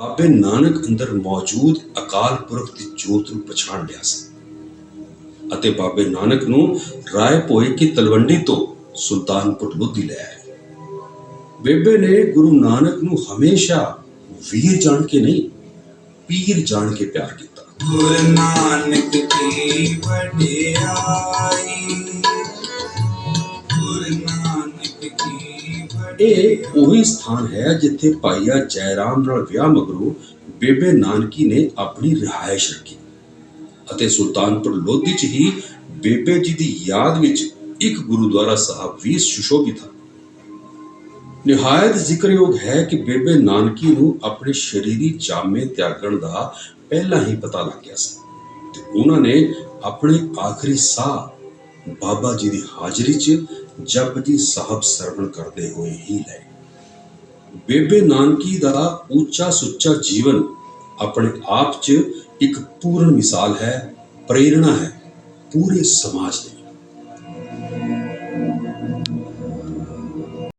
ਬਾਬੇ ਨਾਨਕ ਅੰਦਰ ਮੌਜੂਦ ਅਕਾਲ ਪੁਰਖ ਦੀ ਜੋਤ ਨੂੰ ਪਛਾਣ ਲਿਆ ਸੀ। ਅਤੇ ਬਾਬੇ ਨਾਨਕ ਨੂੰ ਰਾਏ ਭੋਏ ਕੀ ਤਲਵੰਡੀ ਤੋਂ ਸੁਲਤਾਨਪੁਰ ਲੋਧੀ ਲੈ ਆਏ। ਬੇਬੇ ਨੇ ਗੁਰੂ ਨਾਨਕ ਨੂੰ ਹਮੇਸ਼ਾ ਵੀਰ ਜਾਣ ਕੇ ਨਹੀਂ, ਪੀਰ ਜਾਣ ਕੇ ਪਿਆਰ ਕੀਤਾ। ਗੁਰ ਨਾਨਕ ਕੀ ਵਡਿਆਈ ਇਹ ਉਹੀ ਸਥਾਨ ਹੈ ਜਿੱਥੇ ਭਾਈਆ ਜੈਰਾਮ ਨਾਲ ਵਿਆਹ ਮਗਰੋਂ ਬੇਬੇ ਨਾਨਕੀ ਨੇ ਆਪਣੀ ਰਿਹਾਇਸ਼ ਰੱਖੀ। ਅਤੇ ਸੁਲਤਾਨਪੁਰ ਲੋਧੀ 'ਚ ਹੀ ਬੇਬੇ ਜੀ ਦੀ ਯਾਦ ਵਿੱਚ ਇੱਕ ਗੁਰਦੁਆਰਾ ਸਾਹਿਬ ਵੀ ਸੁਸ਼ੋਭਿਤ ਹੈ। ਨਿਹਾਇਤ ਜ਼ਿਕਰਯੋਗ ਹੈ ਕਿ ਬੇਬੇ ਨਾਨਕੀ ਨੂੰ ਆਪਣੇ ਸ਼ਰੀਰੀ ਜਾਮੇ ਤਿਆਗਣ ਦਾ ਪਹਿਲਾਂ ਹੀ ਪਤਾ ਲੱਗ ਗਿਆ ਸੀ ਤੇ ਉਹਨਾਂ ਨੇ ਆਪਣੇ ਆਖਰੀ ਸਾਹ ਬਾਬਾ ਜੀ ਦੀ ਹਾਜ਼ਰੀ 'ਚ ਜਪਜੀ ਸਾਹਿਬ ਸਰਵਣ ਕਰਦੇ ਹੋਏ ਹੀ ਲਏ ਬੇਬੇ ਨਾਨਕੀ ਦਾ ਉੱਚਾ ਸੁੱਚਾ ਜੀਵਨ ਆਪਣੇ ਆਪ 'ਚ ਇੱਕ ਪੂਰਨ ਮਿਸਾਲ ਹੈ, ਪ੍ਰੇਰਣਾ ਹੈ ਪੂਰੇ ਸਮਾਜ ਲਈ